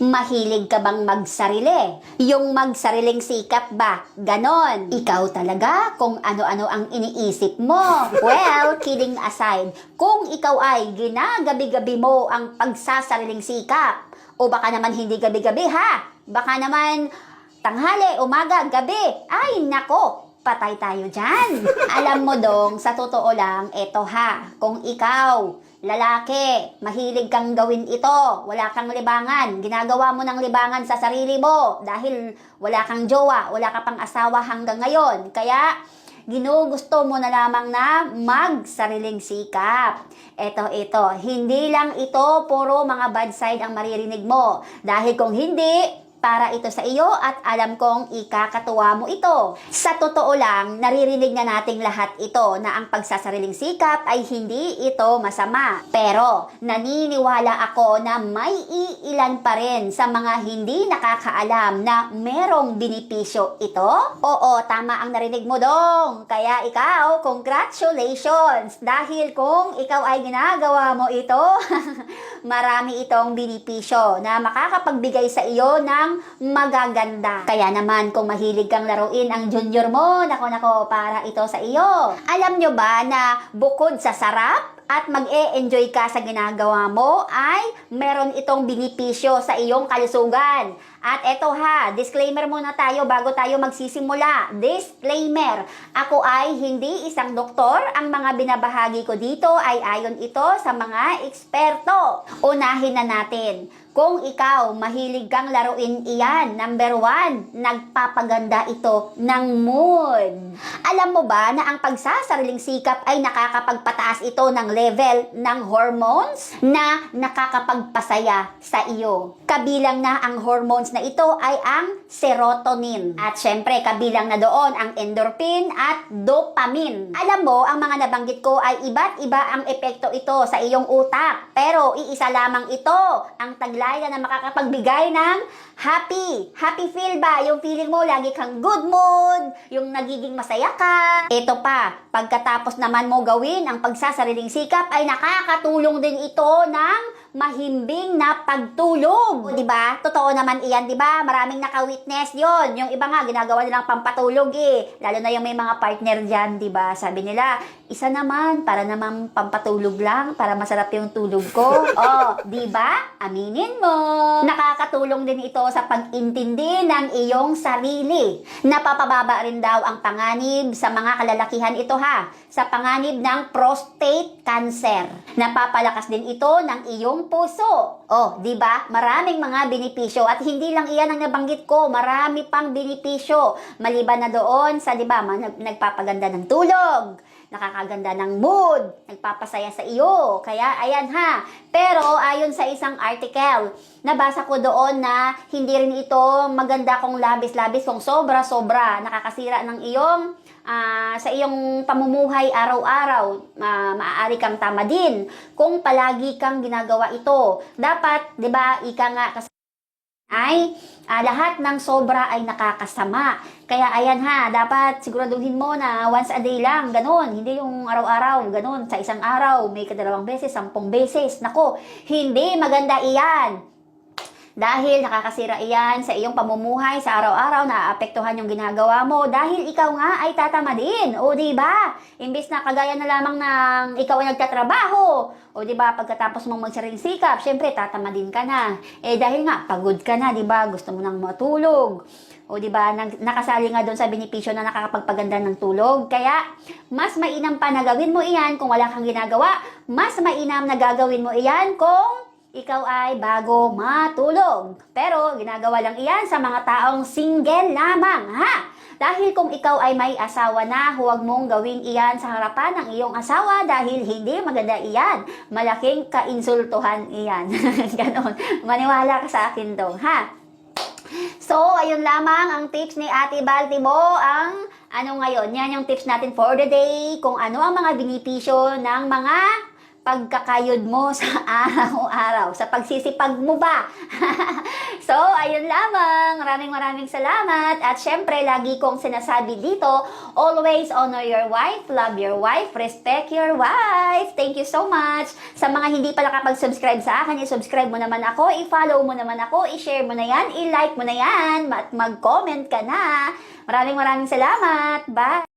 Mahilig ka bang magsarili? Yung magsariling sikap ba? Ganon. Ikaw talaga kung ano-ano ang iniisip mo. Well, kidding aside, kung ikaw ay ginagabi-gabi mo ang pagsasariling sikap, o baka naman hindi gabi-gabi ha, baka naman tanghali, umaga, gabi, ay nako, patay tayo dyan. Alam mo dong, sa totoo lang, eto ha, kung ikaw, lalaki, mahilig kang gawin ito, wala kang libangan, ginagawa mo ng libangan sa sarili mo dahil wala kang jowa, wala ka pang asawa hanggang ngayon. Kaya, ginugusto mo na lamang na magsariling sikap. Ito, ito, hindi lang ito puro mga bad side ang maririnig mo. Dahil kung hindi, para ito sa iyo at alam kong ikakatuwa mo ito. Sa totoo lang, naririnig na nating lahat ito na ang pagsasariling sikap ay hindi ito masama. Pero naniniwala ako na may iilan pa rin sa mga hindi nakakaalam na merong binipisyo ito. Oo, tama ang narinig mo dong. Kaya ikaw, congratulations! Dahil kung ikaw ay ginagawa mo ito, marami itong binipisyo na makakapagbigay sa iyo ng magaganda. Kaya naman, kung mahilig kang laruin ang junior mo, nako nako, para ito sa iyo. Alam nyo ba na bukod sa sarap, at mag-e-enjoy ka sa ginagawa mo ay meron itong binipisyo sa iyong kalusugan. At eto ha, disclaimer muna tayo bago tayo magsisimula. Disclaimer, ako ay hindi isang doktor. Ang mga binabahagi ko dito ay ayon ito sa mga eksperto. Unahin na natin. Kung ikaw, mahilig kang laruin iyan, number one, nagpapaganda ito ng mood. Alam mo ba na ang pagsasariling sikap ay nakakapagpataas ito ng level ng hormones na nakakapagpasaya sa iyo. Kabilang na ang hormones na ito ay ang serotonin. At syempre, kabilang na doon ang endorphin at dopamine. Alam mo, ang mga nabanggit ko ay iba't iba ang epekto ito sa iyong utak. Pero iisa lamang ito ang taglaya na makakapagbigay ng happy. Happy feel ba? Yung feeling mo lagi kang good mood, yung nagiging masaya ka. Ito pa, pagkatapos naman mo gawin ang pagsasariling sikap ay nakakatulong din ito ng mahimbing na pagtulog. Di ba? Totoo naman iyan, di ba? Maraming naka-witness yon. Yung iba nga, ginagawa nilang pampatulog eh. Lalo na yung may mga partner dyan, di ba? Sabi nila, isa naman, para naman pampatulog lang, para masarap yung tulog ko. oh, di ba? Aminin mo. Nakakatulong din ito sa pag-intindi ng iyong sarili. Napapababa rin daw ang panganib sa mga kalalakihan ito ha. Sa panganib ng prostate cancer. Napapalakas din ito ng iyong puso. Oh, di ba? Maraming mga benepisyo at hindi lang iyan ang nabanggit ko, marami pang benepisyo. Maliban na doon sa, di ba, nag- nagpapaganda ng tulog, nakakaganda ng mood, nagpapasaya sa iyo. Kaya ayan ha. Pero ayon sa isang article, nabasa ko doon na hindi rin ito maganda kung labis-labis, kung sobra-sobra, nakakasira ng iyong ah, sa iyong pamumuhay araw-araw, ma- maaari kang tama din kung palagi kang ginagawa ito. Dapat, 'di ba, ika nga kasi ay ah, lahat ng sobra ay nakakasama. Kaya ayan ha, dapat siguraduhin mo na once a day lang, ganun. Hindi yung araw-araw, ganun. Sa isang araw, may kadalawang beses, sampung beses. Nako, hindi maganda iyan. Dahil nakakasira iyan sa iyong pamumuhay sa araw-araw, naapektuhan yung ginagawa mo dahil ikaw nga ay tatama din. O di ba? Imbis na kagaya na lamang ng ikaw ay nagtatrabaho. O di ba pagkatapos mong magsariling sikap, syempre tatama din ka na. Eh dahil nga pagod ka na, di ba? Gusto mo nang matulog. O di ba nakasali nga doon sa benepisyo na nakakapagpaganda ng tulog. Kaya mas mainam pa na gawin mo iyan kung wala kang ginagawa. Mas mainam na gagawin mo iyan kung ikaw ay bago matulog. Pero ginagawa lang iyan sa mga taong single lamang, ha? Dahil kung ikaw ay may asawa na, huwag mong gawin iyan sa harapan ng iyong asawa dahil hindi maganda iyan. Malaking kainsultuhan iyan. Ganon. Maniwala ka sa akin dong, ha? So, ayun lamang ang tips ni Ate Baltimo. Ang ano ngayon, yan yung tips natin for the day. Kung ano ang mga binipisyo ng mga pagkakayod mo sa araw-araw, sa pagsisipag mo ba? so, ayun lamang. Maraming maraming salamat. At syempre, lagi kong sinasabi dito, always honor your wife, love your wife, respect your wife. Thank you so much. Sa mga hindi pa nakapag-subscribe sa akin, i-subscribe mo naman ako, i-follow mo naman ako, i-share mo na yan, i-like mo na yan, at mag-comment ka na. Maraming maraming salamat. Bye!